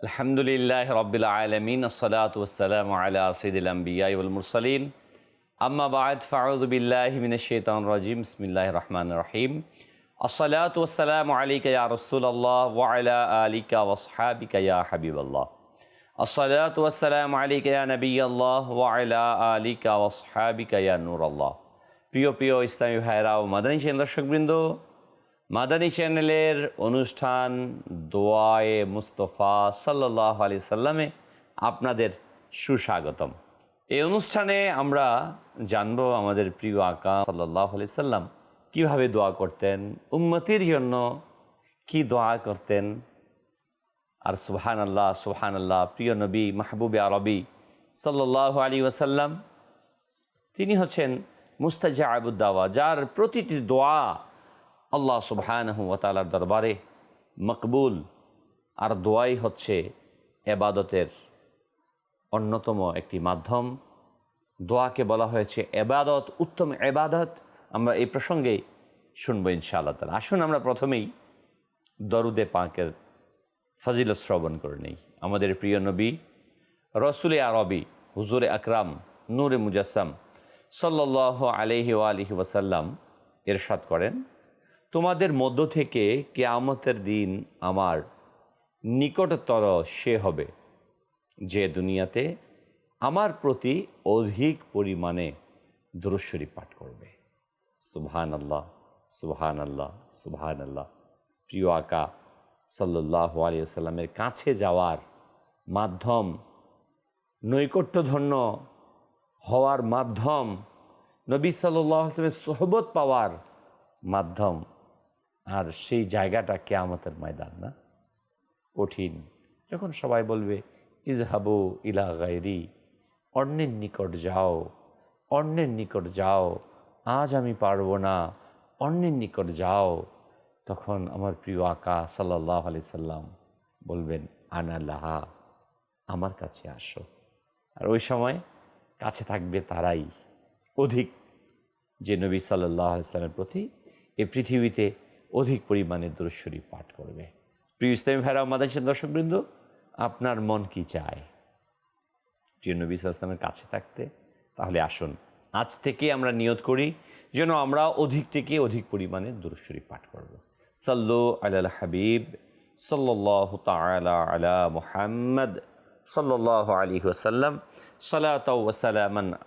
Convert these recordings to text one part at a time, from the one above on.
আলহামদুলিল্লাহ রবিল আলমিন আসসালাত ওসালাম আলা সঈদুল আম্বিয়া ওল মুরসালিন আম্মা বাদ ফাউদুবিল্লাহ মিন শেতান রাজিম বিসমিল্লাহ রহমান রহিম আসসালাত ওসালাম আলিকা ইয়া রসুল্লাহ ওয়ালা আলিকা ওসহাবিকা ইয়া হাবিবাল্লাহ আসসালাত ওসালাম আলিকা ইয়া নবী আল্লাহ ওয়ালা আলিকা ওসহাবিকা ইয়া নূর আল্লাহ প্রিয় প্রিয় ইসলামী ভাইরা ও মাদানী সেন দর্শকবৃন্দ মাদানী চ্যানেলের অনুষ্ঠান দোয়ায়ে মুস্তফা সাল্লাহ আলি সাল্লামে আপনাদের সুস্বাগতম। এই অনুষ্ঠানে আমরা জানব আমাদের প্রিয় আকা সাল্লাহ আলি সাল্লাম কীভাবে দোয়া করতেন উন্মতির জন্য কি দোয়া করতেন। আর সুবহান আল্লাহ সুবহান আল্লাহ প্রিয় নবী মাহবুবে আরবি সাল্লাহ আলী ওয়াসাল্লাম, তিনি হচ্ছেন মুস্তাজা আবুদ্দাওয়া যার প্রতিটি দোয়া আল্লাহ সুবহানহু ওয়াতালার দরবারে মকবুল আর দোয়াই হচ্ছে এবাদতের অন্যতম একটি মাধ্যম। দোয়াকে বলা হয়েছে এবাদত, উত্তম এবাদত। আমরা এই প্রসঙ্গে শুনব ইনশাআল্লাহ তালা আসুন আমরা প্রথমেই দরুদে পাকের ফজিল শ্রবণ করে নেই। আমাদের প্রিয় নবী, রসুলে আরবি, হুজুরে আকরাম, নূরে মুজাসম সাল্লাহ আলহি আলহি ওয়াসাল্লাম এরশাদ করেন। তোমাদের মধ্য থেকে কেয়ামতের দিন আমার নিকটতর সে হবে, যে দুনিয়াতে আমার প্রতি অধিক পরিমাণে দুরুশ্বরী পাঠ করবে। সুবহান আল্লাহ সুবহান আল্লাহ সুবহান আল্লাহ প্রিয় আকা সাল্লাহ আলিয়াল্লামের কাছে যাওয়ার মাধ্যম, নৈকট্যধন্য হওয়ার মাধ্যম, নবী সাল্লাহ আসলামের সোহবত পাওয়ার মাধ্যম আর সেই জায়গাটা কেয়ামতের ময়দান না। কঠিন। যখন সবাই বলবে ইজহাবু ইলা গাইরি অন্যের নিকট যাও, অন্যের নিকট যাও, আজ আমি পারব না, অন্যের নিকট যাও। তখন আমার প্রিয় আকা সাল্লাহ আলি সাল্লাম বলবেন আনাল্লাহা আমার কাছে আসো। আর ওই সময় কাছে থাকবে তারাই। অধিক যে নবী সাল্লাহ ইসলামের প্রতি এ পৃথিবীতে অধিক পরিমাণে দূরস্বরী পাঠ করবে। প্রিয় ইসলামী ভাইরা মাদাসের দর্শকবৃন্দ, আপনার মন কি চায়? প্রিয় নবী ইসলামের কাছে থাকতে, তাহলে আসুন, আজ থেকে আমরা নিয়ত করি যেন আমরা অধিক থেকে অধিক পরিমাণে দূরস্বরী পাঠ করব। সাল্লু আল হাবিব সাল্লাহ তালা আলা মুহাম্মদ সাল্লাহ আলী ওসাল্লাম সালাত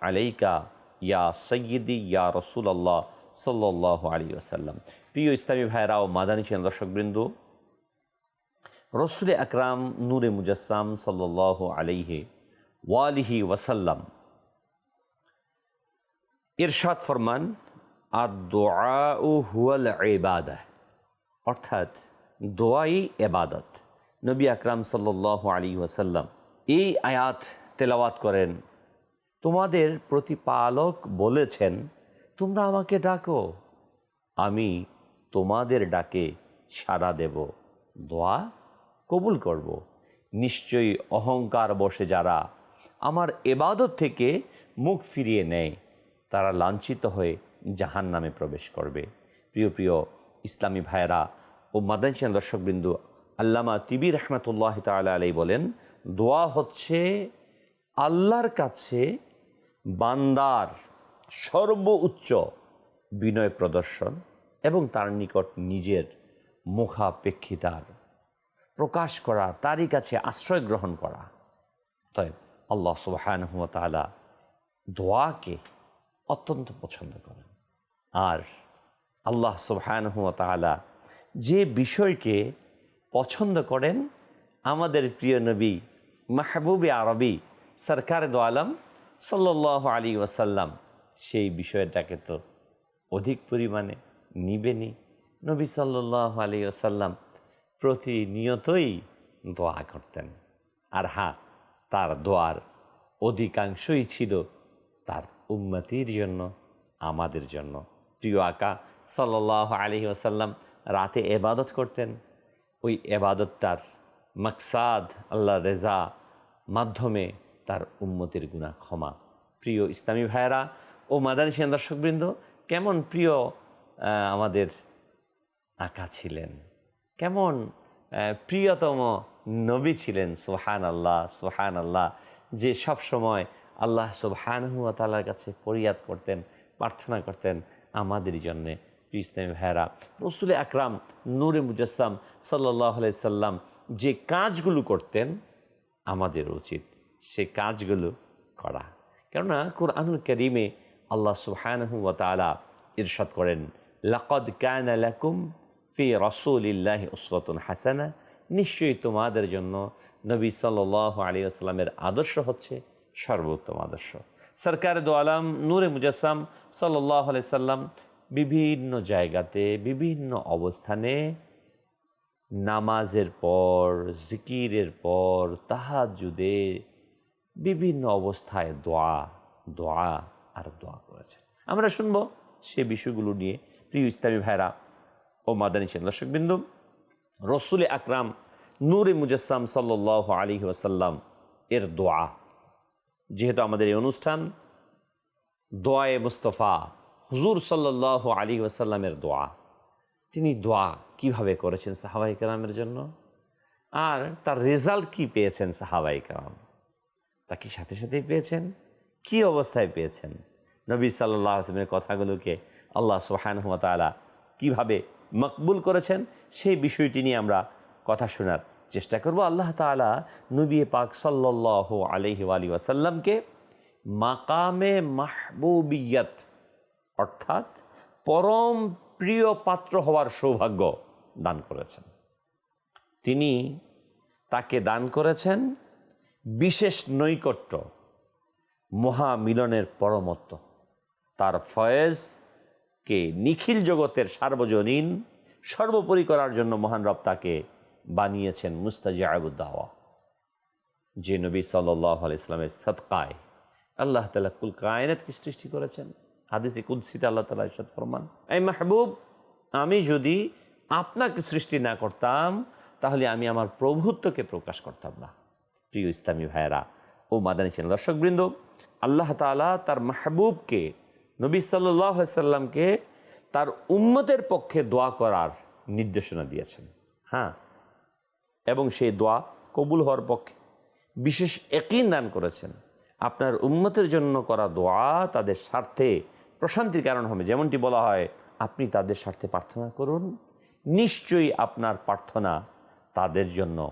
আলাইকা ইয়া সৈয়দি ইয়া রসুল্লাহ সাল্লাহ আলী ওসাল্লাম প্রিয় ইসলামী ভাইরা ও মাদানী ছিলেন দর্শকবৃন্দ রসুল আকরাম নূরে মুজাসসাম সাল্লাহ আলাইহে ওয়ালিহি ওয়াসাল্লাম ইরশাদ ফরমান হুয়াল অর্থাৎ, দোয়াই এবাদত নবী আকরাম সাল্লাহ আলী ওয়াসাল্লাম এই আয়াত তেলাওয়াত করেন। তোমাদের প্রতিপালক বলেছেন, তোমরা আমাকে ডাকো। আমি তোমাদের ডাকে সাড়া দেব, দোয়া কবুল করব। নিশ্চয়ই অহংকার বসে যারা আমার এবাদত থেকে মুখ ফিরিয়ে নেয়, তারা লাঞ্ছিত হয়ে জাহান নামে প্রবেশ করবে প্রিয় প্রিয় ইসলামী ভাইয়েরা ও মাদানসিয়ান দর্শকবৃন্দু, আল্লামা তিবি রহমতুল্লাহ তালা আলাই বলেন, দোয়া হচ্ছে আল্লাহর কাছে বান্দার সর্বোচ্চ বিনয় প্রদর্শন এবং তার নিকট নিজের মুখাপেক্ষিতার প্রকাশ করা, তারই কাছে আশ্রয় গ্রহণ করা। তাই আল্লাহ সুবাহান তালা দোয়াকে অত্যন্ত পছন্দ করেন। আর আল্লাহ সুবাহান তালা যে বিষয়কে পছন্দ করেন, আমাদের প্রিয় নবী মাহবুবে আরবি সরকার দো আলম সাল্লাহ আলী ওয়াসাল্লাম সেই বিষয়টাকে তো অধিক পরিমাণে নিবেনি। নবী সাল্লাহ আলী ওসাল্লাম প্রতিনিয়তই দোয়া করতেন। আর হ্যাঁ তার দোয়ার অধিকাংশই ছিল তার উন্নতির জন্য, আমাদের জন্য। প্রিয় আকা সাল্লাহ আলী ওসাল্লাম রাতে এবাদত করতেন। ওই এবাদতটার মাকসাদ আল্লাহ রেজা মাধ্যমে তার উন্মতির গুণা ক্ষমা। প্রিয় ইসলামী ভাইয়েরা ও মাদানী সেন দর্শকবৃন্দ, কেমন প্রিয় আমাদের আঁকা ছিলেন। কেমন? প্রিয়তম নবী ছিলেন সোহান আল্লাহ সোহান আল্লাহ যে সব সময় আল্লাহ সুবহানহুয়া তালার কাছে ফরিয়াদ করতেন, প্রার্থনা করতেন আমাদের জন্যে। ইসলামী ভাইরা রসুল আকরাম, নূরে মুজাসসাম সাল্লাহ সাল্লাম যে কাজগুলো করতেন আমাদের উচিত সে কাজগুলো করা। কেননা কোরআনুল করিমে আল্লাহ সুবহানাহু ওয়া তাআলা ইরশাদ করেন লাকাদ কানা লাকুম ফি রাসূলিল্লাহি উসওয়াতুন হাসানা নিশ্চয়ই তোমাদের জন্য নবী সাল্লাল্লাহু আলাইহি ওয়াসাল্লামের আদর্শ হচ্ছে সর্বোত্তম আদর্শ। সরকার দো আলম, নূরে মুজাসসাম সাল্লাল্লাহু আলাইহি সাল্লাম বিভিন্ন জায়গাতে, বিভিন্ন অবস্থানে নামাজের পর, জিকিরের পর তাহাজুদে বিভিন্ন অবস্থায় দোয়া দোয়া আর দোয়া করেছেন। আমরা শুনব সে বিষয়গুলো নিয়ে প্রিয় ইসলামী ভাইরা ও মাদানী ছেলে দর্শকবিন্দু, রসুল আকরাম নূরে মুজাসসাম সাল্লাহ আলী ওয়াসাল্লাম এর দোয়া। যেহেতু আমাদের এই অনুষ্ঠান, দোয়ায়ে মুস্তফা হুজুর সাল্লাহ আলী ওয়াসাল্লামের দোয়া। তিনি দোয়া কীভাবে করেছেন সাহাবাই কালামের জন্য? আর তার রেজাল্ট কি পেয়েছেন সাহাবাই কালাম তা কি সাথে সাথেই পেয়েছেন? কি অবস্থায় পেয়েছেন? নবী সাল্লাহ আসলামের কথাগুলোকে আল্লাহ সুহানুয়া তালা কীভাবে মকবুল করেছেন, সেই বিষয়টি নিয়ে আমরা কথা শোনার চেষ্টা করব। আল্লাহ তালা নবী পাক সাল্লাহ আলহি আলী ওয়াসাল্লামকে মাকামে মাহবুবিয়ত, অর্থাৎ পরম প্রিয় পাত্র হওয়ার সৌভাগ্য দান করেছেন। তিনি তাকে দান করেছেন বিশেষ নৈকট্য, মহামিলনের পরমত্ব। তার ফয়েজকে নিখিল জগতের সার্বজনীন, সর্বোপরি করার জন্য মহান রব তাকে বানিয়েছেন মুস্তাজি আবুদ্দাওয়া যে নবী সাল্লাহ ইসলামের সৎকায় আল্লাহ তালা কুল কায়নাতকে সৃষ্টি করেছেন। হাদিসে কুদ্সিতে আল্লাহ তালা ইসাদ ফরমান, এই মাহবুব, আমি যদি আপনাকে সৃষ্টি না করতাম, তাহলে আমি আমার প্রভুত্বকে প্রকাশ করতাম না। প্রিয় ইসলামী ভাইয়েরা ও মাদানী ছিলেন দর্শকবৃন্দ, আল্লাহ তালা তার মাহবুবকে নবী সাল্লামকে তার উম্মতের পক্ষে দোয়া করার নির্দেশনা দিয়েছেন। হ্যাঁ। এবং সেই দোয়া কবুল হওয়ার পক্ষে বিশেষ একই দান করেছেন। আপনার উন্মতের জন্য করা দোয়া তাদের স্বার্থে প্রশান্তির কারণ হবে। যেমনটি বলা হয়, আপনি তাদের স্বার্থে প্রার্থনা করুন। নিশ্চয়ই আপনার প্রার্থনা তাদের জন্য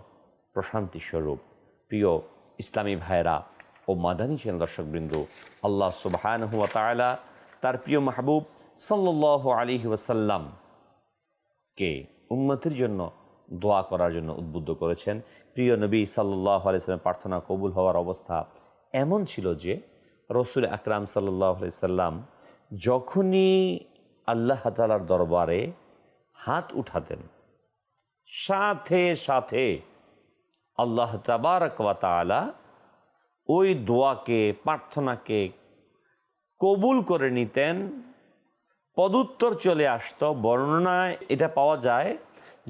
প্রশান্তি স্বরূপ প্রিয় ইসলামী ভাইয়েরা ও মাদানী চ্যানেল দর্শকবৃন্দ, আল্লাহ সুবাহান হুয়া তালা তার প্রিয় মাহবুব সাল্লাহ আলী ওয়াসাল্লাম কে জন্য দোয়া করার জন্য উদ্বুদ্ধ করেছেন। প্রিয় নবী সাল্লাহ আলাইসাল্লাম প্রার্থনা কবুল হওয়ার অবস্থা এমন ছিল যে রসুল আকরাম সাল্লাহ সাল্লাম যখনই আল্লাহ তালার দরবারে হাত উঠাতেন, সাথে সাথে আল্লাহ তাবারক ওয়া তাআলা ওই দোয়াকে, প্রার্থনাকে কবুল করে নিতেন, পদুত্তর চলে আসত। বর্ণনায় এটা পাওয়া যায়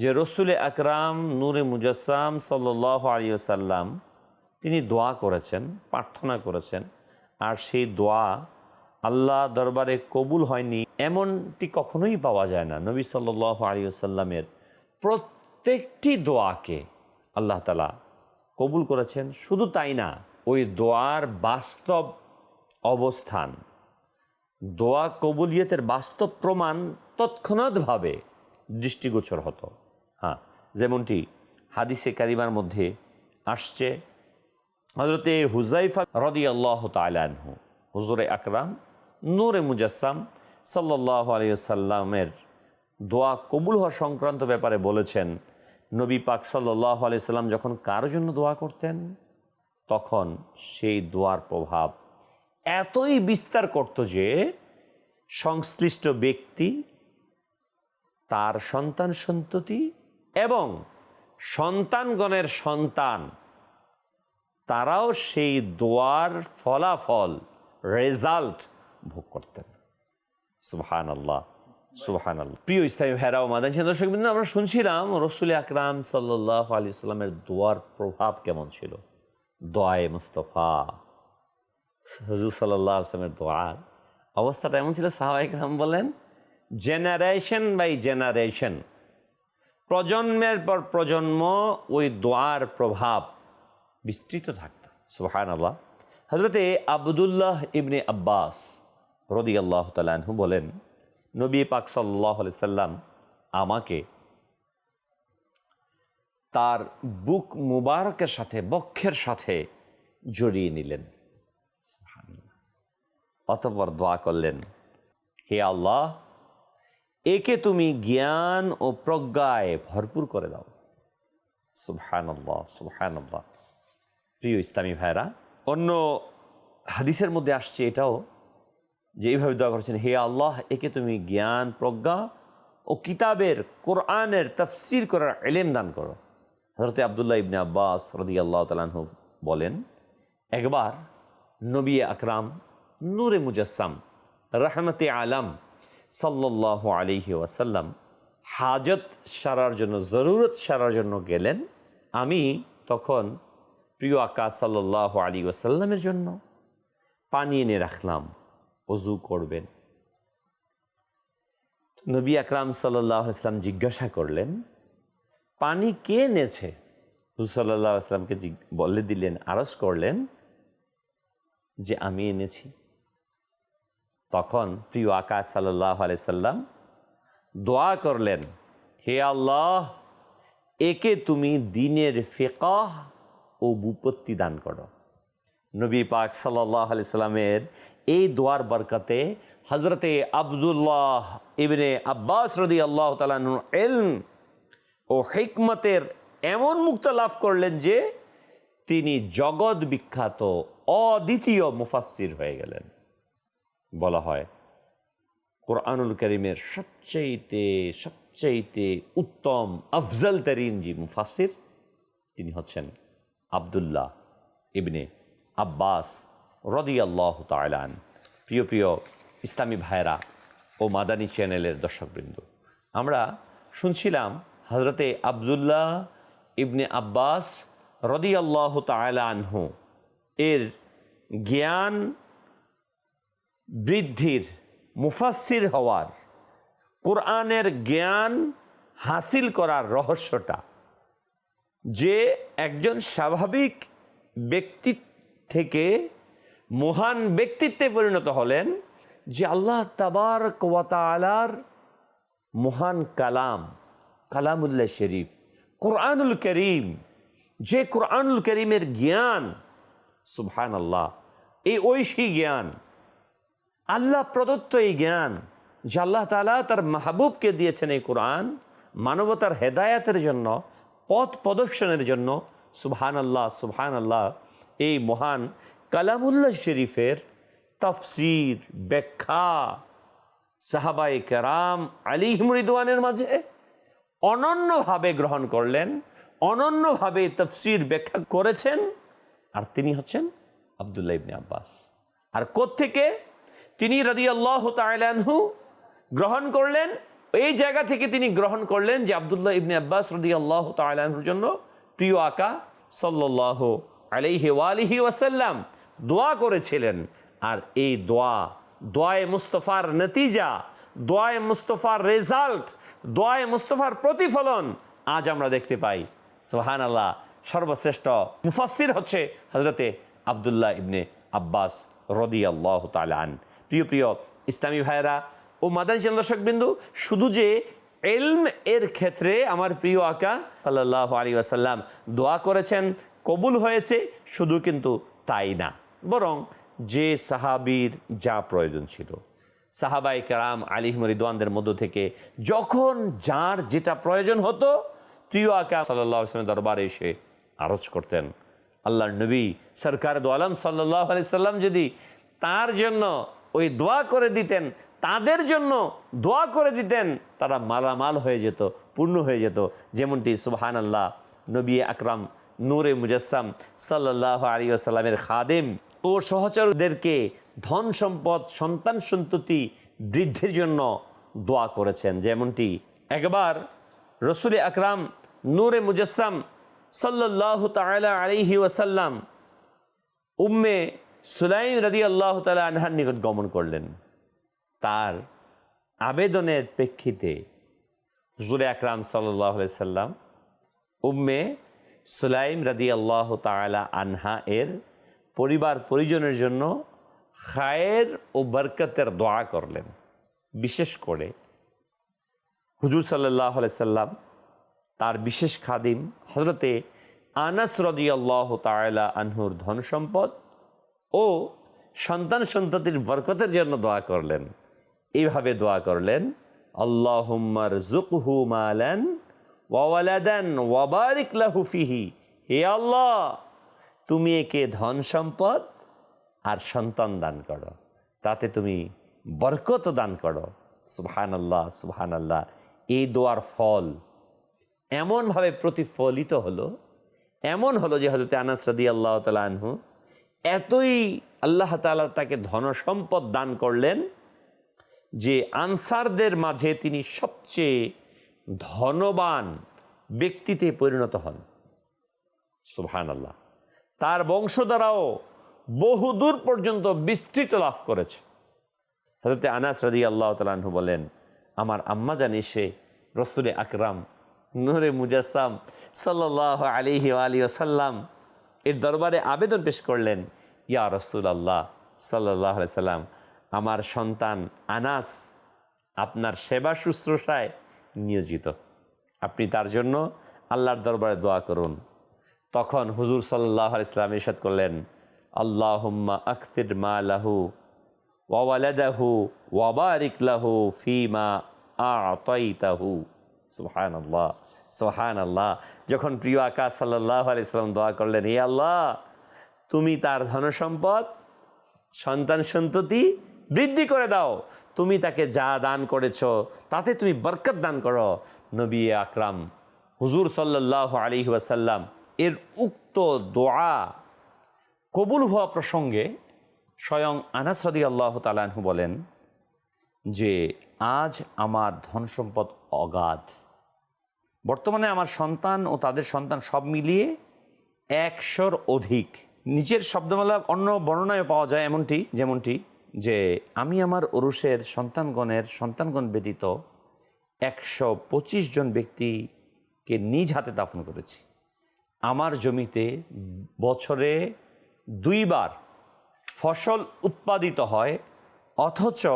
যে রসুল আকরাম নূরে মুজাসসাম সাল্লাহ আলী সাল্লাম তিনি দোয়া করেছেন, প্রার্থনা করেছেন, আর সেই দোয়া আল্লাহ দরবারে কবুল হয়নি এমনটি কখনোই পাওয়া যায় না। নবী সাল্লাহ আলী সাল্লামের প্রত্যেকটি দোয়াকে আল্লাহ তালা কবুল করেছেন। শুধু তাই না, ওই দোয়ার বাস্তব অবস্থান দোয়া কবুলিয়তের বাস্তব প্রমাণ তৎক্ষণাৎভাবে দৃষ্টিগোচর হতো। হ্যাঁ যেমনটি হাদিসে কারিমার মধ্যে আসছে। হজরতে হুজাইফা রদি আল্লাহ তালানহু হুজুরে আকরাম, নূরে মুজাসাম সাল্লাহ আলিয়াল্লামের দোয়া কবুল হওয়া সংক্রান্ত ব্যাপারে বলেছেন, নবী পাক সাল্লাহ আলিয়া সাল্লাম যখন কারোর জন্য দোয়া করতেন, তখন সেই দোয়ার প্রভাব এতই বিস্তার করত যে সংশ্লিষ্ট ব্যক্তি, তার সন্তান সন্ততি এবং সন্তানগণের সন্তান, তারাও সেই দোয়ার ফলাফল, রেজাল্ট ভোগ করতেন। সুবহান আল্লাহ সুবহান আল্লাহ প্রিয় ইসলামী ভেরাও মাদান দর্শক বিন্দু, আমরা শুনছিলাম রসুল আকরাম সাল্লাহ আলি সাল্লামের দোয়ার প্রভাব কেমন ছিল? দোয়ায়ে মুস্তফা। হজুর সাল্লাহ আসলামের দোয়ার অবস্থাটা এমন ছিল সাহাবাহিক রাম বলেন জেনারেশন বাই জেনারেশন প্রজন্মের পর প্রজন্ম ওই দোয়ার প্রভাব বিস্তৃত থাকত। সুহান আল্লাহ হজরতে আবদুল্লাহ ইবনে আব্বাস রদি আল্লাহ তালু বলেন, নবী পাক সাল্লাহ সাল্লাম আমাকে তার বুক মুবারকের সাথে, বক্ষের সাথে জড়িয়ে নিলেন। অতপর দোয়া করলেন, হে আল্লাহ, একে তুমি জ্ঞান ও প্রজ্ঞায় ভরপুর করে দাও। সুবহানাল্লাহ সুবহানাল্লাহ। প্রিয় ইসলামী ভাইরা অন্য হাদিসের মধ্যে আসছে এটাও যে এইভাবে দোয়া করেছেন, হে আল্লাহ, একে তুমি জ্ঞান, প্রজ্ঞা ও কিতাবের, কোরআনের তফসির করার এলেম দান করো। হজরত আবদুল্লাহ ইবনে আব্বাস রদি আল্লাহ তালাহু বলেন, একবার নবী আকরাম নূরে মুজাসসাম, রহমতে আলম সাল্লাহ আলিহি ওয়াসাল্লাম, হাজত সারার জন্য, জরুরত সারার জন্য গেলেন। আমি তখন প্রিয় আকা সাল্লাহ আলী ওয়াসাল্লামের জন্য পানি এনে রাখলাম, অজু করবেন। নবী আকরাম সাল্লাহ আসলাম জিজ্ঞাসা করলেন, পানি কে এনেছে? হুসাল্লাহ আসলামকে বলে দিলেন, আরজ করলেন যে আমি এনেছি। তখন প্রিয় আকাশ সাল্লাহ আলাইসাল্লাম দোয়া করলেন, হে আল্লাহ, একে তুমি দিনের ফেকাহ ও বুপত্তি দান করো। নবী পাক সাল্লাহ আলি সাল্লামের এই দোয়ার বরকতে হজরতে আবদুল্লাহ ইবনে আব্বাস রদি আল্লাহ তালু এলম ও হিকমতের এমন মুক্ত লাভ করলেন যে তিনি জগৎ বিখ্যাত অদ্বিতীয় মুফাসির হয়ে গেলেন। বলা হয়। কোরআনুল করিমের সবচাইতে সবচাইতে উত্তম, আফজল তরিন জি মুফাসির তিনি হচ্ছেন আবদুল্লাহ ইবনে আব্বাস রদি আল্লাহ তালান প্রিয় প্রিয় ইসলামী ভাইরা ও মাদানী চ্যানেলের দর্শকবৃন্দ, আমরা শুনছিলাম হজরতে আবদুল্লাহ ইবনে আব্বাস রদি আল্লাহ তালানহু এর জ্ঞান বৃদ্ধির মুফাসির হওয়ার, কোরআনের জ্ঞান হাসিল করার রহস্যটা। যে একজন স্বাভাবিক ব্যক্তি থেকে মহান ব্যক্তিত্বে পরিণত হলেন, যে আল্লাহ তাবার কোয়াতালার মহান কালাম, কালামুল্লাহ শরীফ, কোরআনুল করিম, যে কোরআনুল করিমের জ্ঞান সুবহান আল্লাহ এই ঐশী জ্ঞান আল্লাহ প্রদত্ত এই জ্ঞান যে আল্লাহ তালা তার মাহবুবকে দিয়েছেন এই কোরআন মানবতার হেদায়াতের জন্য, পথ প্রদর্শনের জন্য সুবহান আল্লাহ সুবহান আল্লাহ এই মহান কালামুল্লাহ শরীফের তফসির, ব্যাখ্যা সাহাবাই কেরাম আলী হিমরিদওয়ানের মাঝে অনন্যভাবে গ্রহণ করলেন, অনন্যভাবে তফসির ব্যাখ্যা করেছেন, আর তিনি হচ্ছেন আবদুল্লাহ ইবনে আব্বাস। আর কোত্থেকে? তিনি রদি আল্লাহ তালানহু গ্রহণ করলেন। এই জায়গা থেকে তিনি গ্রহণ করলেন যে আবদুল্লাহ ইবনে আব্বাস রদি আল্লাহ তালাহুর জন্য প্রিয় আকা সাল্লাহ আলাইহি ওয়ালিহি ওয়াসাল্লাম দোয়া করেছিলেন। আর এই দোয়া, দোয়ায় মুস্তফার নতিজা, দোয়ায় মুস্তফার রেজাল্ট, দোয়ায় মুস্তফার প্রতিফলন আজ আমরা দেখতে পাই। সোহান আল্লাহ সর্বশ্রেষ্ঠ মুফাসির হচ্ছে হজরতে আবদুল্লাহ ইবনে আব্বাস রদি আল্লাহ তালান প্রিয় প্রিয় ইসলামী ভাইয়েরা, ও মাদানী চন্দ্রশক বিন্দু, শুধু যে এলম এর ক্ষেত্রে আমার প্রিয় আকা সাল্লাহ আলী আসাল্লাম দোয়া করেছেন, কবুল হয়েছে, শুধু কিন্তু তাই না। বরং যে সাহাবির যা প্রয়োজন ছিল। সাহাবাই কারাম আলী মরিদওয়ানদের মধ্য থেকে যখন যার যেটা প্রয়োজন হতো, প্রিয় আকা সাল্লাহ আসলামের দরবারে এসে আরজ করতেন। আল্লাহর নবী সরকার দোয়ালাম সাল্লাহ আলি সাল্লাম যদি তার জন্য ওই দোয়া করে দিতেন, তাদের জন্য দোয়া করে দিতেন, তারা মালামাল হয়ে যেত, পূর্ণ হয়ে যেত। যেমনটি সুবাহান আল্লাহ নবী আকরাম, নূরে মুজাসসাম সাল্লাহ আলী আসাল্লামের খাদেম ও সহচরদেরকে ধন সম্পদ, সন্তান সন্ততি বৃদ্ধির জন্য দোয়া করেছেন। যেমনটি একবার রসুল আকরাম, নূরে মুজাসসাম সাল্লাহ তালা আলিহি ওয়াসাল্লাম উম্মে সুলাইম রদি আল্লাহ তালা আনহার নিকট গমন করলেন। তার আবেদনের প্রেক্ষিতে হুজুর আকরাম সাল্লাহ সাল্লাম উম্মে সুলাইম রাদি আল্লাহ তালা আনহা এর পরিবার পরিজনের জন্য খায়ের ও বরকতের দোয়া করলেন। বিশেষ করে হুজুর সাল্লাহ সাল্লাম তার বিশেষ খাদিম হজরতে আনাস রদি আল্লাহ তালা আনহুর ধন সম্পদ ও সন্তান সন্ততির বরকতের জন্য দোয়া করলেন। এইভাবে দোয়া করলেন আল্লাহুম্মার জুকহু মালান ওয়ালাদান ওয়াবারিক লাহু ফিহি। হে আল্লাহ, তুমি একে ধন সম্পদ আর সন্তান দান করো। তাতে তুমি বরকত দান করো। সুবহান আল্লাহ সুবহান আল্লাহ এই দোয়ার ফল এমনভাবে প্রতিফলিত হলো, এমন হলো যে হজরত আনাস রাদি আল্লাহ তালা এতই আল্লাহ তালা তাকে ধনসম্পদ দান করলেন যে আনসারদের মাঝে তিনি সবচেয়ে ধনবান ব্যক্তিতে পরিণত হন। সুবহান আল্লাহ তার বংশধারাও বহুদূর পর্যন্ত বিস্তৃত লাভ করেছে। হজরত আনাস রাদি আল্লাহ তালাহু বলেন, আমার আম্মা জানি সে রসুলে আকরাম, নুরে মুজাসাম সাল্লাহ আলিহি আলী আসাল্লাম এর দরবারে আবেদন পেশ করলেন, ইয়া রসুল আল্লাহ সাল্লাহ সাল্লাম, আমার সন্তান আনাস আপনার সেবা শুশ্রূষায় নিয়োজিত। আপনি তার জন্য আল্লাহর দরবারে দোয়া করুন। তখন হুজুর সাল্লাহ ইসলাম ইরশাদ করলেন, আল্লাহুম্মা আখতির মা লাহু ওয়ালাদাহু ওয়াবারিক লাহু ফিমা আতাইতাহু। সুহান আল্লাহ সোহান আল্লাহ যখন প্রিয় আকাশ সাল্লাহ আলাইসাল্লাম দোয়া করলেন, হে আল্লাহ, তুমি তার ধনসম্পদ, সন্তান সন্ততি বৃদ্ধি করে দাও। তুমি তাকে যা দান করেছ, তাতে তুমি বরকত দান করো। নবী আকরাম, হুজুর সাল্লাহ আলী ওয়াসাল্লাম, এর উক্ত দোয়া কবুল হওয়া প্রসঙ্গে স্বয়ং আনাস রদি আল্লাহ তালাহু বলেন যে, আজ আমার ধন সম্পদ অগাধ। বর্তমানে আমার সন্তান ও তাদের সন্তান সব মিলিয়ে একশোর অধিক। নিচের শব্দমালা অন্য বর্ণনায় পাওয়া যায় এমনটি, যেমনটি যে আমি আমার ওরুষের সন্তানগণের সন্তানগণ ব্যতীত একশো পঁচিশ জন ব্যক্তিকে নিজ হাতে দাফন করেছি। আমার জমিতে বছরে দুইবার ফসল উৎপাদিত হয়, অথচ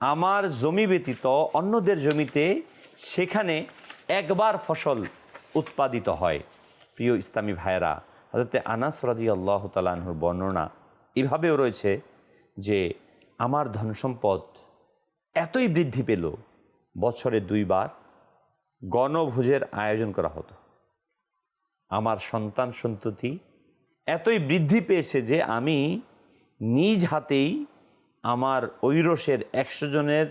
আমার জমি ব্যতীত অন্যদের জমিতে সেখানে একবার ফসল উৎপাদিত হয়। প্রিয় ইসলামী ভাইয়েরা হজরতে আনাস রাজি আল্লাহ তালাহুর বর্ণনা এভাবেও রয়েছে যে আমার ধনসম্পদ এতই বৃদ্ধি পেল, বছরে দুইবার গণভোজের আয়োজন করা হতো। আমার সন্তান সন্ততি এতই বৃদ্ধি পেয়েছে যে আমি নিজ হাতেই আমার ঐরসের একশো জনের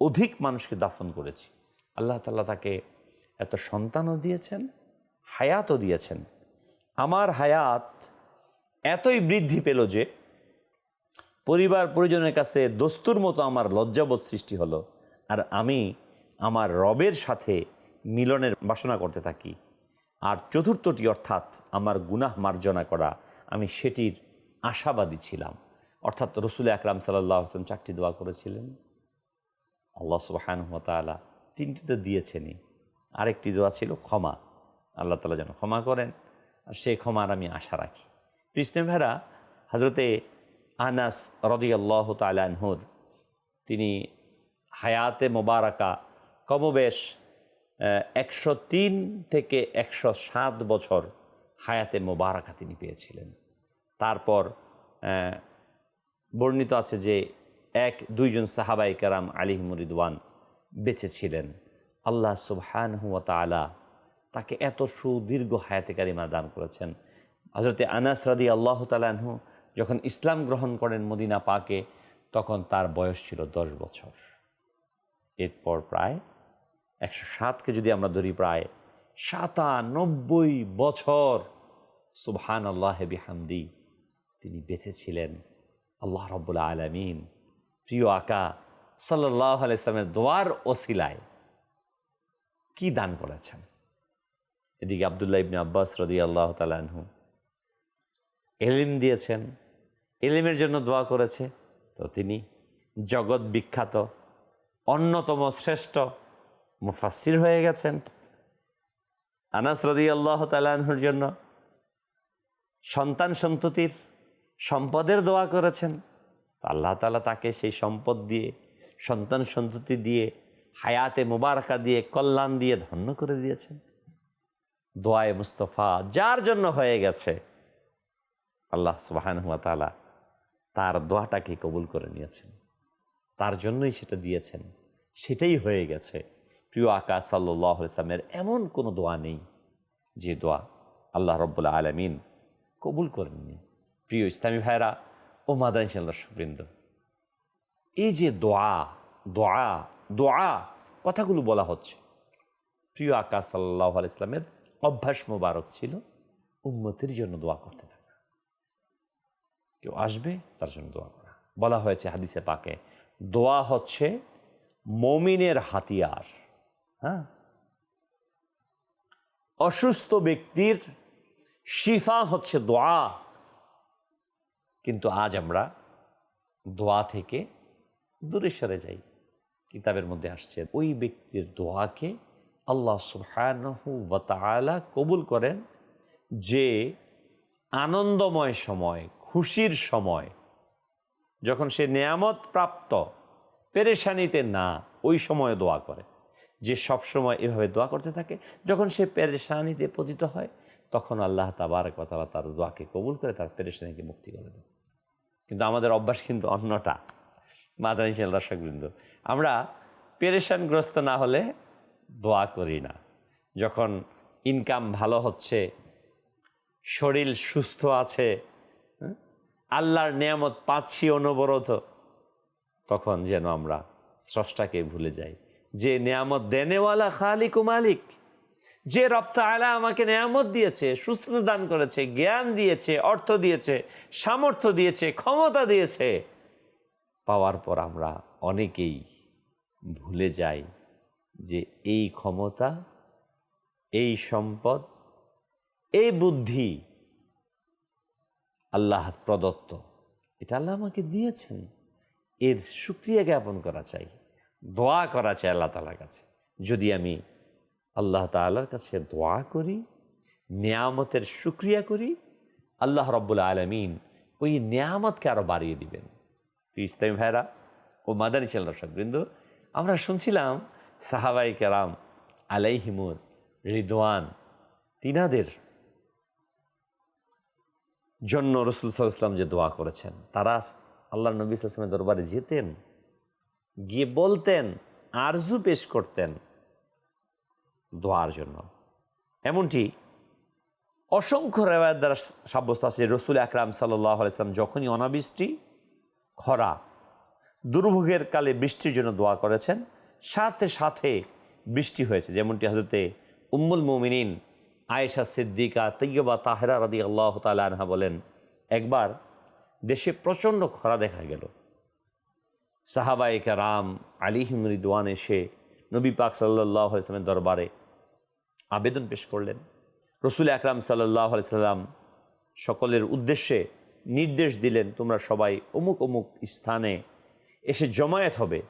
অধিক মানুষকে দাফন করেছি। আল্লাহ তাল্লাহ তাকে এত সন্তানও দিয়েছেন, হায়াতও দিয়েছেন। আমার হায়াত এতই বৃদ্ধি পেল যে পরিবার পরিজনের কাছে দস্তুর মতো আমার লজ্জাবোধ সৃষ্টি হলো আর আমি আমার রবের সাথে মিলনের বাসনা করতে থাকি। আর চতুর্থটি অর্থাৎ আমার গুনাহ মার্জনা করা, আমি সেটির আশাবাদী ছিলাম। অর্থাৎ রসুল আকরাম সাল্লাহ আসলাম চারটি দোয়া করেছিলেন। আল্লাহ সুবাহান তিনটি তো দিয়েছেনই। আরেকটি দোয়া ছিল ক্ষমা। আল্লাহ তালা যেন ক্ষমা করেন, আর সেই ক্ষমার আমি আশা রাখি। কৃষ্ণ ভেরা হজরতে আনাস রদি আল্লাহ তালানহুর তিনি হায়াতে মোবারকা, কমবেশ একশো তিন থেকে একশো সাত বছর হায়াতে মোবারকা তিনি পেয়েছিলেন। তারপর বর্ণিত আছে যে এক, দুইজন সাহাবাই কারাম আলী মুরিদওয়ান বেঁচে ছিলেন। আল্লাহ সুবহান তালা তাকে এত সুদীর্ঘ হায়াতে কারিমা দান করেছেন। হজরতে আনাস রাদি আল্লাহ তালাহু যখন ইসলাম গ্রহণ করেন মদিনা পাকে, তখন তার বয়স ছিল দশ বছর। এরপর প্রায় একশো সাতকে যদি আমরা ধরি প্রায় সাতানব্বই বছর সুবহান আল্লাহ বিহামদি, তিনি বেঁচে ছিলেন। আল্লাহ রব্বুল্লা আলমিন প্রিয় আকা সাল্লাহ আলাইসলামের দোয়ার ওসিলায় কি দান করেছেন? এদিকে আবদুল্লাহ ইবনে আব্বাস রদি আল্লাহ তালাহু এলিম দিয়েছেন, এলিমের জন্য দোয়া করেছে। তো তিনি জগৎ বিখ্যাত, অন্যতম শ্রেষ্ঠ মুফাসির হয়ে গেছেন। আনাস রদি আল্লাহ তালাহুর জন্য সন্তান সন্ততির সম্পদের দোয়া করেছেন। আল্লাহ তালা তাকে সেই সম্পদ দিয়ে, সন্তান সন্ততি দিয়ে, হায়াতে মুবারকা দিয়ে, কল্যাণ দিয়ে ধন্য করে দিয়েছেন। দোয়ায় মুস্তফা যার জন্য হয়ে গেছে, আল্লাহ সুবাহান হুয়া তালা তার দোয়াটাকে কবুল করে নিয়েছেন। তার জন্যই সেটা দিয়েছেন। সেটাই হয়ে গেছে। প্রিয় আকা সাল্লাহ ইসলামের এমন কোনো দোয়া নেই, যে দোয়া আল্লাহ রব্বুল্লা আলমিন কবুল করেননি। প্রিয় ইসলামী ভাইরা ও মাদানী দর্শকবৃন্দ এই যে দোয়া দোয়া দোয়া কথাগুলো বলা হচ্ছে। প্রিয় আকা সাল্লাহ ইসলামের অভ্যাস মোবারক ছিল উন্মতির জন্য দোয়া করতে থাকা। কেউ আসবে, তার জন্য দোয়া করা। বলা হয়েছে হাদিসে পাকে, দোয়া হচ্ছে মমিনের হাতিয়ার হ্যাঁ? অসুস্থ ব্যক্তির শিফা হচ্ছে দোয়া। কিন্তু আজ আমরা দোয়া থেকে দূরে সরে যাই, কিতাবের মধ্যে আসছে, ওই ব্যক্তির দোয়াকে আল্লাহ সুবহানহু ওয়াতালা কবুল করেন যে আনন্দময় সময়, খুশির সময়, যখন সে নেয়ামত প্রাপ্ত, পেরেশানিতে না, ওই সময় দোয়া করে। যে সব সময় এভাবে দোয়া করতে থাকে, যখন সে পেরেশানিতে পতিত হয়, তখন আল্লাহ তাবার কথা তার দোয়াকে কবুল করে তার পেরেশানিকে মুক্তি করে দেয় কিন্তু আমাদের অভ্যাস কিন্তু অন্যটা। মাদানী শেল দর্শকবৃন্দ, আমরা পেরেশানগ্রস্ত না হলে দোয়া করি না। যখন ইনকাম ভালো হচ্ছে, শরীর সুস্থ আছে আল্লাহর নিয়ামত পাচ্ছি অনবরত, তখন যেন আমরা স্রষ্টাকে ভুলে যাই। যে নিয়ামত দেনেওয়ালা খালিক ও মালিক যে রপ্তা আলা আমাকে নেয়ামত দিয়েছে, সুস্থতা দান করেছে, জ্ঞান দিয়েছে, অর্থ দিয়েছে, সামর্থ্য দিয়েছে, ক্ষমতা দিয়েছে, পাওয়ার পর আমরা অনেকেই ভুলে যাই যে এই ক্ষমতা, এই সম্পদ, এই বুদ্ধি আল্লাহ প্রদত্ত। এটা আল্লাহ আমাকে দিয়েছেন। এর সুক্রিয়া জ্ঞাপন করা চাই, দোয়া করা চাই আল্লাহ তালার কাছে। যদি আমি আল্লাহ তালার কাছে দোয়া করি, নিয়ামতের সুক্রিয়া করি, আল্লাহ রব্বুল আলমিন ওই নিয়ামতকে আরও বাড়িয়ে দিবেন। ইসলাম ভাইরা ও মাদানী ছিল দর্শকবৃন্দ আমরা শুনছিলাম সাহাবাই কেরাম আলাইহিমুর রিদওয়ান তিনাদের জন্য রসুল সাল্লাম যে দোয়া করেছেন। তারা আল্লাহ নবী সালামের দরবারে যেতেন, গিয়ে বলতেন, আরজু পেশ করতেন। দোয়ার জন্য। এমনটি অসংখ্য রেওয়ায়ত দ্বারা সাব্যস্ত আছে রসুল আকরাম আলাইসলাম যখনই অনাবৃষ্টি, খরা, দুর্ভোগের কালে বৃষ্টির জন্য দোয়া করেছেন, সাথে সাথে বৃষ্টি হয়েছে। যেমনটি হজরতে উম্মুল মুমিনিন আয়েশা সিদ্দিকা তৈয়বা তাহেরা রদি আল্লাহ তালা বলেন, একবার দেশে প্রচণ্ড খরা দেখা গেল। সাহাবাইকা রাম আলিহিম রিদওয়ান এসে নবী পাক সাল্লাহ ইসলামের দরবারে আবেদন পেশ করলেন। রসুল আকরাম সাল্লাহ সাল্লাম সকলের উদ্দেশ্যে নির্দেশ দিলেন, তোমরা সবাই অমুক অমুক স্থানে এসে জমায়েত হবে।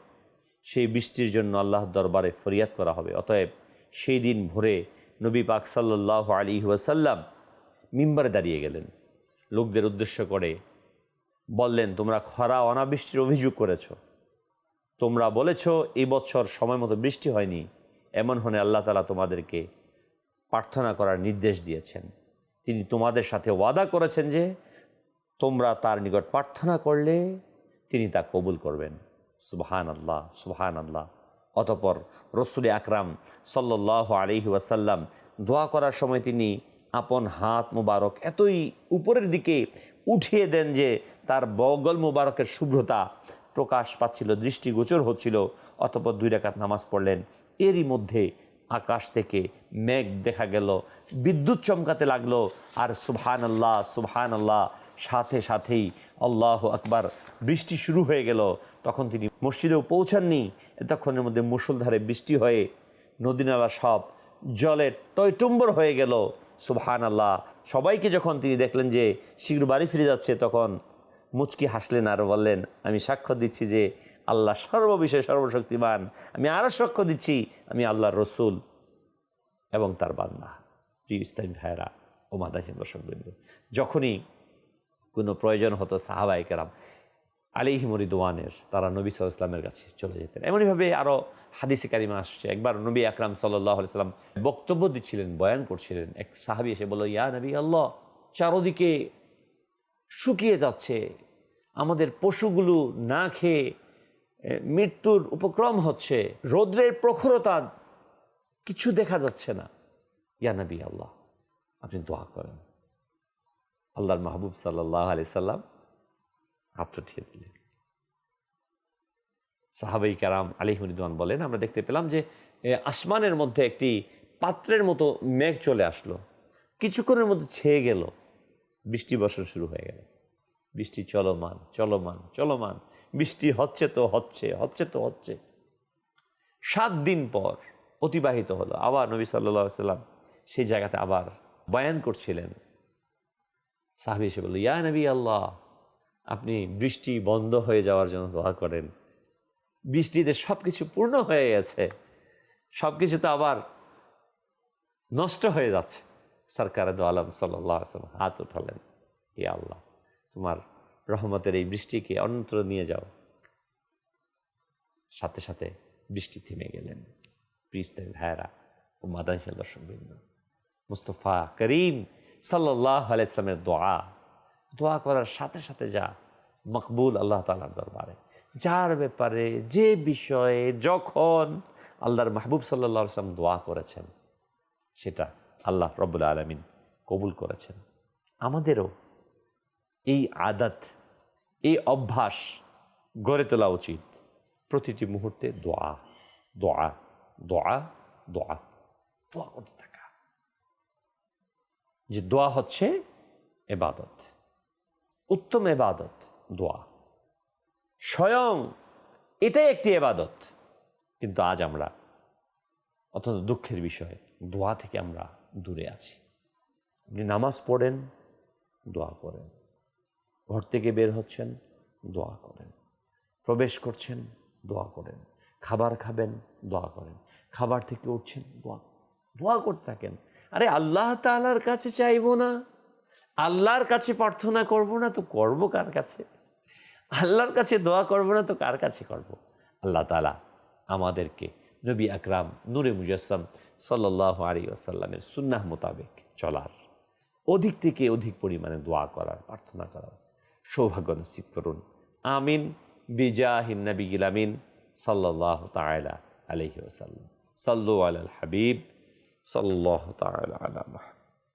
সেই বৃষ্টির জন্য আল্লাহর দরবারে ফরিয়াদ করা হবে। অতএব সেই দিন ভোরে নবী পাক সাল্লাহ আলী ওয়াসাল্লাম মিম্বারে দাঁড়িয়ে গেলেন। লোকদের উদ্দেশ্য করে বললেন, তোমরা খরা, অনাবৃষ্টির অভিযোগ করেছ। তোমরা বলেছ এই বছর সময় মতো বৃষ্টি হয়নি। এমন হলে আল্লাহ তালা তোমাদেরকে প্রার্থনা করার নির্দেশ দিয়েছেন। তিনি তোমাদের সাথে ওয়াদা করেছেন যে, তোমরা তার নিকট প্রার্থনা করলে তিনি তা কবুল করবেন। সুবহান আল্লাহ সুবহান আল্লাহ অতপর রসুল আকরাম সাল্লাহ আলহি ওয়াসাল্লাম দোয়া করার সময় তিনি আপন হাত মুবারক এতই উপরের দিকে উঠিয়ে দেন যে, তার বগল মুবারকের শুভ্রতা প্রকাশ পাচ্ছিল, দৃষ্টিগোচর হচ্ছিল। অতপর দুই রেখাত নামাজ পড়লেন। এরই মধ্যে আকাশ থেকে মেঘ দেখা গেল, বিদ্যুৎ চমকাতে লাগল, আর সুবহান আল্লাহ সুবহান আল্লাহ সাথে সাথেই আল্লাহ আকবার বৃষ্টি শুরু হয়ে গেল। তখন তিনি মসজিদেও পৌঁছাননি। এতক্ষণের মধ্যে মুসলধারে বৃষ্টি হয়ে নদীনালা সব জলে টয়টুম্বর হয়ে গেল। সুবহান আল্লাহ সবাইকে যখন তিনি দেখলেন যে শীঘ্র বাড়ি ফিরে যাচ্ছে, তখন মুচকি হাসলেন আর বললেন, আমি সাক্ষ্য দিচ্ছি যে আল্লাহ সর্ববিষয়ে সর্বশক্তিমান। আমি আরও সাক্ষ্য দিচ্ছি, আমি আল্লাহর রসুল এবং তার বান্দা। প্রিয় ইসলামী ভাইরা ও মাদাহীন দর্শকবৃন্দ, যখনই কোনো প্রয়োজন হতো সাহাবাই কেরাম আলিহি মরিদওয়ানের তারা নবী সাল ইসলামের কাছে চলে যেতেন। এমনইভাবে আরও হাদিসে কারিমা আসছে, একবার নবী আকরাম সাল্লাহ সাল্লাম বক্তব্য দিচ্ছিলেন, বয়ান করছিলেন। এক সাহাবি এসে বলল, ইয়া নবী আল্লাহ, চারোদিকে শুকিয়ে যাচ্ছে, আমাদের পশুগুলো না খেয়ে মৃত্যুর উপক্রম হচ্ছে, রৌদ্রের প্রখরতা কিছু দেখা যাচ্ছে না। ইয়া নবী আল্লাহ, আপনি দোয়া করেন। আল্লাহর মাহবুব সাল্লাহ আলি সাল্লাম হাত উঠিয়ে দিলেন। সাহাবাই কারাম আলিহমরিদান বলেন, আমরা দেখতে পেলাম যে আসমানের মধ্যে একটি পাত্রের মতো মেঘ চলে আসলো। কিছুক্ষণের মধ্যে ছেয়ে গেল। বৃষ্টি বর্ষণ শুরু হয়ে গেল। বৃষ্টি চলমান চলমান চলমান। বৃষ্টি হচ্ছে তো হচ্ছে হচ্ছে তো হচ্ছে। সাত দিন পর অতিবাহিত হলো। আবার নবী সাল্লা সাল্লাম সেই জায়গাতে আবার বয়ান করছিলেন। সাহাবি এসে বলল, ইয়া নবী আল্লাহ, আপনি বৃষ্টি বন্ধ হয়ে যাওয়ার জন্য দোয়া করেন। বৃষ্টিতে সব কিছু পূর্ণ হয়ে গেছে। সব কিছু তো আবার নষ্ট হয়ে যাচ্ছে। সরকার দো আলম সাল্লাহ হাত উঠালেন। ইয়া আল্লাহ, তোমার রহমতের এই বৃষ্টিকে অন্যত্র নিয়ে যাও। সাথে সাথে বৃষ্টি থেমে গেলেন। প্রিস্তের ভাইয়েরা ও মাদানশাল দর্শকবৃন্দ, মুস্তফা করিম সাল্লাহ আলাইসলামের দোয়া দোয়া করার সাথে সাথে যা মকবুল আল্লাহ তালার দরবারে, যার ব্যাপারে যে বিষয়ে যখন আল্লাহর মাহবুব সাল্লাহ সাল্লাম দোয়া করেছেন, সেটা আল্লাহ রব্বুল আলমিন কবুল করেছেন। আমাদেরও এই আদাত এই অভ্যাস গড়ে তোলা উচিত। প্রতিটি মুহূর্তে দোয়া দোয়া দোয়া দোয়া দোয়া করতে থাকা। যে দোয়া হচ্ছে এবাদত, উত্তম এবাদত, দোয়া। স্বয়ং এটাই একটি এবাদত। কিন্তু আজ আমরা, অত্যন্ত দুঃখের বিষয়, দোয়া থেকে আমরা দূরে আছি। আপনি নামাজ পড়েন, দোয়া করেন। ঘর থেকে বের হচ্ছেন, দোয়া করেন। প্রবেশ করছেন, দোয়া করেন। খাবার খাবেন, দোয়া করেন। খাবার থেকে উঠছেন, দোয়া দোয়া করতে থাকেন। আরে আল্লাহ তালার কাছে চাইব না। আল্লাহর কাছে প্রার্থনা করব না তো করব কার কাছে? আল্লাহর কাছে দোয়া করব না তো কার কাছে করব? আল্লাহ তালা আমাদেরকে নবী আকরাম, নূরে মুজাসম সাল্লাহ আলী আসাল্লামের সুন্নাহ মোতাবেক চলার অধিক থেকে অধিক পরিমাণে দোয়া করার, প্রার্থনা করার সৌভাগ্য নসিব করুন। আমিন। বিজাহিন নবী আমিন সাল্লাহ তালা আলহি ওসাল্লাম সাল্লু আল হাবিব সাল্লাহ তালা আলা